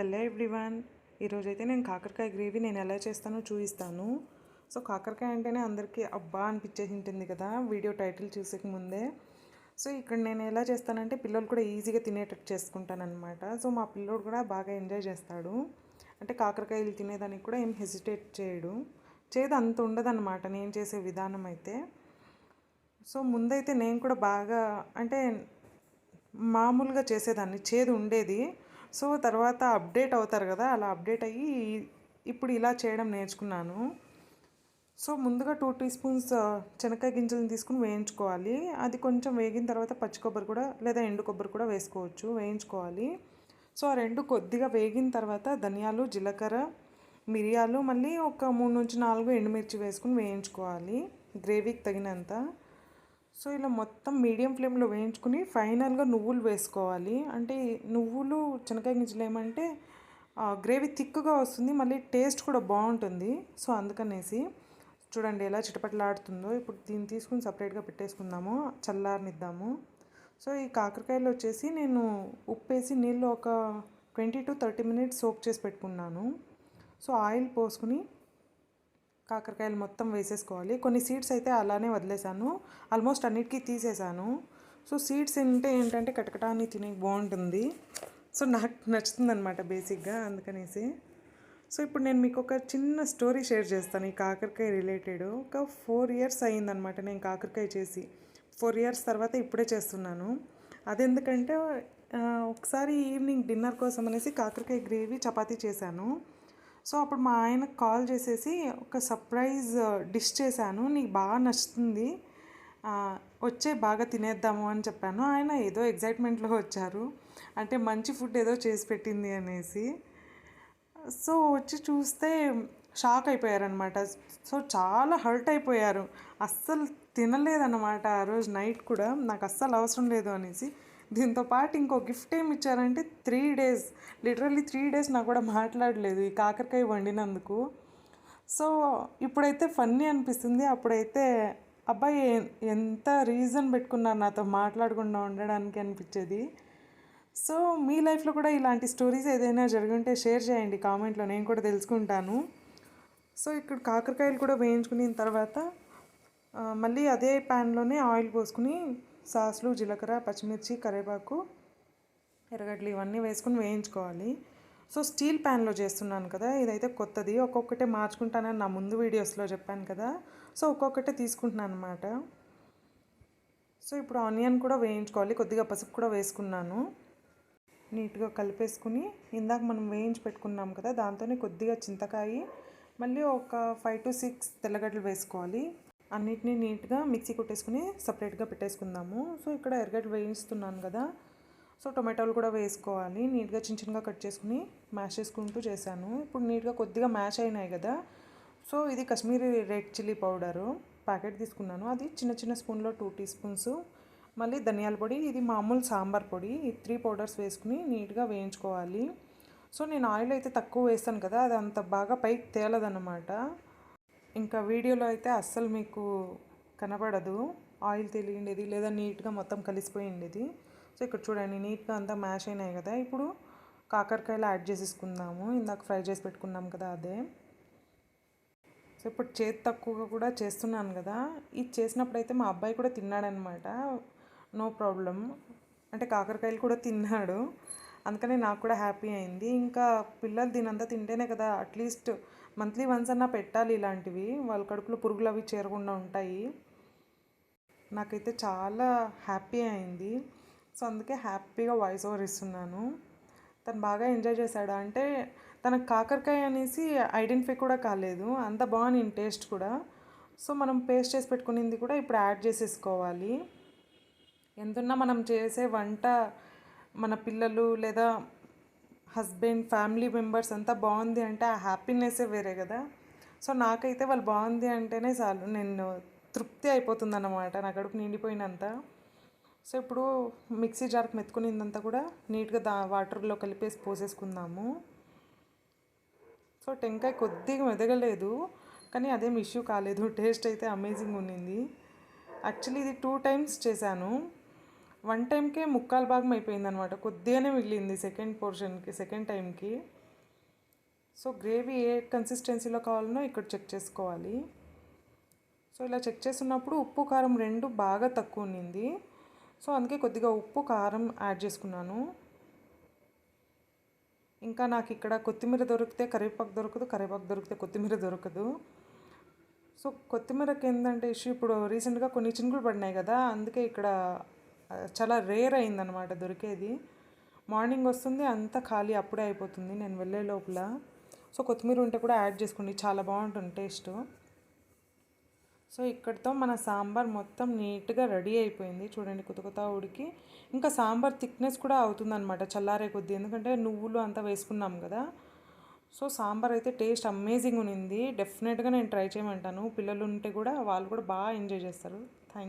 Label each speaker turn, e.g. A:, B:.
A: Hello everyone. ఈరోజైతే నేను కాకరకాయ గ్రేవీ నేను ఎలా చేస్తానో చూపిస్తాను. సో కాకరకాయ అంటేనే అందరికీ అబ్బా అనిపించేసి ఉంటుంది కదా వీడియో టైటిల్ చూసేక ముందే. సో ఇక్కడ నేను ఎలా చేస్తానంటే పిల్లలు కూడా ఈజీగా తినేటట్టు చేసుకుంటాను అనమాట సో మా పిల్లోడు కూడా బాగా ఎంజాయ్ చేస్తాడు. అంటే కాకరకాయలు తినేదానికి కూడా ఏం హెసిటేట్ చేయడు. చేదు అంత ఉండదన్నమాట నేను చేసే విధానం అయితే. సో ముందైతే నేను కూడా బాగా అంటే మామూలుగా చేసేదాన్ని చేదు ఉండేది. సో తర్వాత అప్డేట్ అవుతారు కదా అలా అప్డేట్ అయ్యి ఇప్పుడు ఇలా చేయడం నేర్చుకున్నాను. సో ముందుగా టూ టీ స్పూన్స్ శనక్కాయ గింజలను తీసుకుని వేయించుకోవాలి. అది కొంచెం వేగిన తర్వాత పచ్చి కొబ్బరి కూడా లేదా ఎండు కొబ్బరి కూడా వేసుకోవచ్చు వేయించుకోవాలి. సో ఆ రెండు కొద్దిగా వేగిన తర్వాత ధనియాలు జీలకర్ర మిరియాలు మళ్ళీ ఒక మూడు నుంచి నాలుగు ఎండుమిర్చి వేసుకుని వేయించుకోవాలి గ్రేవీకి తగినంత. సో ఇలా మొత్తం మీడియం ఫ్లేమ్లో వేయించుకుని ఫైనల్గా నువ్వులు వేసుకోవాలి. అంటే నువ్వులు శనగకాయ గింజలు ఏమంటే గ్రేవీ థిక్గా వస్తుంది మళ్ళీ టేస్ట్ కూడా బాగుంటుంది. సో అందుకనేసి చూడండి ఎలా చిటపట్లాడుతుందో. ఇప్పుడు దీన్ని తీసుకుని సపరేట్గా పెట్టేసుకుందాము చల్లారనిద్దాము. సో ఈ కాకరకాయలు వచ్చేసి నేను ఉప్పేసి నీళ్ళు ఒక twenty to thirty minutes soak చేసి పెట్టుకున్నాను. సో ఆయిల్ పోసుకుని కాకరకాయలు మొత్తం వేసేసుకోవాలి. కొన్ని సీడ్స్ అయితే అలానే వదిలేసాను. ఆల్మోస్ట్ అన్నిటికీ తీసేసాను. సో సీడ్స్ ఉంటే ఏంటంటే కటకటాన్ని తినే బాగుంటుంది. సో నాకు నచ్చుతుంది అనమాట బేసిక్గా అందుకనేసి. సో ఇప్పుడు నేను మీకు ఒక చిన్న స్టోరీ షేర్ చేస్తాను ఈ కాకరకాయ రిలేటెడ్ ఒక ఫోర్ ఇయర్స్ అయ్యిందనమాట నేను కాకరకాయ చేసి. ఫోర్ ఇయర్స్ తర్వాత ఇప్పుడే చేస్తున్నాను. అదెందుకంటే ఒకసారి ఈవినింగ్ డిన్నర్ కోసం అనేసి కాకరకాయ గ్రేవీ చపాతీ చేశాను. సో అప్పుడు మా ఆయనకు కాల్ చేసేసి ఒక సర్ప్రైజ్ డిష్ చేశాను. నీకు బాగా నచ్చుతుంది. వచ్చే బాగా తినేద్దాము అని చెప్పాను. ఆయన ఏదో ఎగ్జైట్మెంట్లో వచ్చారు. అంటే మంచి ఫుడ్ ఏదో చేసి పెట్టింది అనేసి. సో వచ్చి చూస్తే షాక్ అయిపోయారనమాట సో చాలా హర్ట్ అయిపోయారు. అస్సలు తినలేదన్నమాట ఆ రోజు నైట్ కూడా. నాకు అస్సలు అవసరం లేదు అనేసి దీంతో పాటు ఇంకో గిఫ్ట్ ఏమి ఇచ్చారంటే three days literally three days నాకు కూడా మాట్లాడలేదు ఈ కాకరకాయ వండినందుకు. సో ఇప్పుడైతే ఫన్నీ అనిపిస్తుంది. అప్పుడైతే అబ్బాయి ఎంత రీజన్ పెట్టుకున్నారు నాతో మాట్లాడకుండా ఉండడానికి అనిపించేది. సో మీ లైఫ్లో కూడా ఇలాంటి స్టోరీస్ ఏదైనా జరుగుంటే షేర్ చేయండి కామెంట్లో. నేను కూడా తెలుసుకుంటాను. సో ఇక్కడ కాకరకాయలు కూడా వేయించుకున్న తర్వాత మళ్ళీ అదే ప్యాన్లోనే ఆయిల్ పోసుకుని సాసులు జీలకర్ర పచ్చిమిర్చి కరివేపాకు ఎర్రగడ్డలు ఇవన్నీ వేసుకుని వేయించుకోవాలి. సో స్టీల్ ప్యాన్లో చేస్తున్నాను కదా ఇదైతే కొత్తది. ఒక్కొక్కటే మార్చుకుంటానని నా ముందు వీడియోస్లో చెప్పాను కదా సో ఒక్కొక్కటే తీసుకుంటున్నాను అనమాట సో ఇప్పుడు ఆనియన్ కూడా వేయించుకోవాలి. కొద్దిగా పసుపు కూడా వేసుకున్నాను. నీట్గా కలిపేసుకుని ఇందాక మనం వేయించి పెట్టుకున్నాం కదా దాంతోనే కొద్దిగా చింతకాయ మళ్ళీ ఒక ఫైవ్ టు సిక్స్ తెల్లగడ్డలు వేసుకోవాలి. అన్నిటినీ నీట్గా మిక్సీ కొట్టేసుకుని సపరేట్గా పెట్టేసుకుందాము. సో ఇక్కడ ఎర్రగడ్డలు వేయిస్తున్నాను కదా. సో టొమాటోలు కూడా వేసుకోవాలి. నీట్గా చిన్న చిన్నగా కట్ చేసుకుని మ్యాష్ చేసుకుంటూ చేశాను. ఇప్పుడు నీట్గా కొద్దిగా మ్యాష్ అయినాయి కదా. సో ఇది Kashmiri red chilli powder packet తీసుకున్నాను. అది చిన్న చిన్న స్పూన్లో టూ టీ స్పూన్స్. మళ్ళీ ధనియాల పొడి ఇది మామూలు సాంబార్ పొడి. ఈ త్రీ పౌడర్స్ వేసుకుని నీట్గా వేయించుకోవాలి. సో నేను ఆయిల్ అయితే తక్కువ వేస్తాను కదా. అది అంత బాగా పైకి తేలదన్నమాట. ఇంకా వీడియోలో అయితే అస్సలు మీకు కనబడదు ఆయిల్ తెలియండేది లేదా నీట్గా మొత్తం కలిసిపోయిండేది. సో ఇక్కడ చూడండి నీట్గా అంతా మ్యాష్ అయినాయి కదా. ఇప్పుడు కాకరకాయలు యాడ్ చేసేసుకుందాము. ఇందాక ఫ్రై చేసి పెట్టుకున్నాం కదా అదే. సో ఇప్పుడు చేతి తక్కువగా కూడా చేస్తున్నాను కదా. ఇది చేసినప్పుడు అయితే మా అబ్బాయి కూడా తిన్నాడనమాట. నో ప్రాబ్లం అంటే కాకరకాయలు కూడా తిన్నాడు. అందుకని నాకు కూడా హ్యాపీ అయింది. ఇంకా పిల్లలు దీనంతా తింటేనే కదా అట్లీస్ట్ మంత్లీ వన్స్ అన్నా పెట్టాలి ఇలాంటివి. వాళ్ళ కడుపులో పురుగులు అవి చేరకుండా ఉంటాయి. నాకైతే చాలా హ్యాపీ అయింది. సో అందుకే హ్యాపీగా వాయిస్ ఓవర్ ఇస్తున్నాను. తను బాగా ఎంజాయ్ చేశాడు. అంటే తనకు కాకరకాయ అనేసి ఐడెంటిఫై కూడా కాలేదు. అంత బాగుంది టేస్ట్ కూడా. సో మనం పేస్ట్ చేసి పెట్టుకునింది కూడా ఇప్పుడు యాడ్ చేసేసుకోవాలి. ఎంతున్నా మనం చేసే వంట మన పిల్లలు లేదా హస్బెండ్ ఫ్యామిలీ మెంబర్స్ అంతా బాగుంది అంటే ఆ హ్యాపీనెస్సే వేరే కదా. సో నాకైతే వాళ్ళు బాగుంది అంటేనే చాలు. నేను తృప్తి అయిపోతుంది అన్నమాట నా కడుపు నిండిపోయినంత. సో ఇప్పుడు మిక్సీ జార్కి మెత్తుకునిందంతా కూడా నీట్గా దా వాటర్లో కలిపేసి పోసేసుకుందాము. సో టెంకాయ కొద్దిగా మెదగలేదు కానీ అదేం ఇష్యూ కాలేదు. టేస్ట్ అయితే అమేజింగ్ ఉన్నింది యాక్చువల్లీ ఇది టూ టైమ్స్ చేశాను. వన్ టైంకే ముక్కాలు భాగం అయిపోయింది అనమాట కొద్దిగానే మిగిలింది సెకండ్ పోర్షన్కి సెకండ్ టైంకి సో గ్రేవీ ఏ కన్సిస్టెన్సీలో కావాలనో ఇక్కడ చెక్ చేసుకోవాలి. సో ఇలా చెక్ చేస్తున్నప్పుడు ఉప్పు కారం రెండు బాగా తక్కువ ఉన్నింది. సో అందుకే కొద్దిగా ఉప్పు కారం యాడ్ చేసుకున్నాను. ఇంకా నాకు ఇక్కడ కొత్తిమీర దొరికితే కరివేపాకు దొరకదు కరివేపాకు దొరికితే కొత్తిమీర దొరకదు. సో కొత్తిమీరకి ఏంటంటే ఇష్యూ ఇప్పుడు రీసెంట్గా కొన్ని చినుకులు పడినాయి కదా అందుకే ఇక్కడ చాలా రేర్ అయిందనమాట దొరికేది. మార్నింగ్ వస్తుంది అంతా ఖాళీ అప్పుడే అయిపోతుంది. నేను వెళ్ళే లోపల. సో కొత్తిమీర ఉంటే కూడా యాడ్ చేసుకోండి. చాలా బాగుంటుంది టేస్ట్ సో ఇక్కడితో మన సాంబార్ మొత్తం నీట్గా రెడీ అయిపోయింది. చూడండి కొత్త కొత్త ఉడికి. ఇంకా సాంబార్ థిక్నెస్ కూడా అవుతుందన్నమాట చల్లారే కొద్దీ. ఎందుకంటే నువ్వులు అంతా వేసుకున్నాం కదా. సో సాంబార్ అయితే టేస్ట్ అమేజింగ్ ఉన్నింది డెఫినెట్గా నేను ట్రై చేయమంటాను. పిల్లలు ఉంటే కూడా వాళ్ళు కూడా బాగా ఎంజాయ్ చేస్తారు.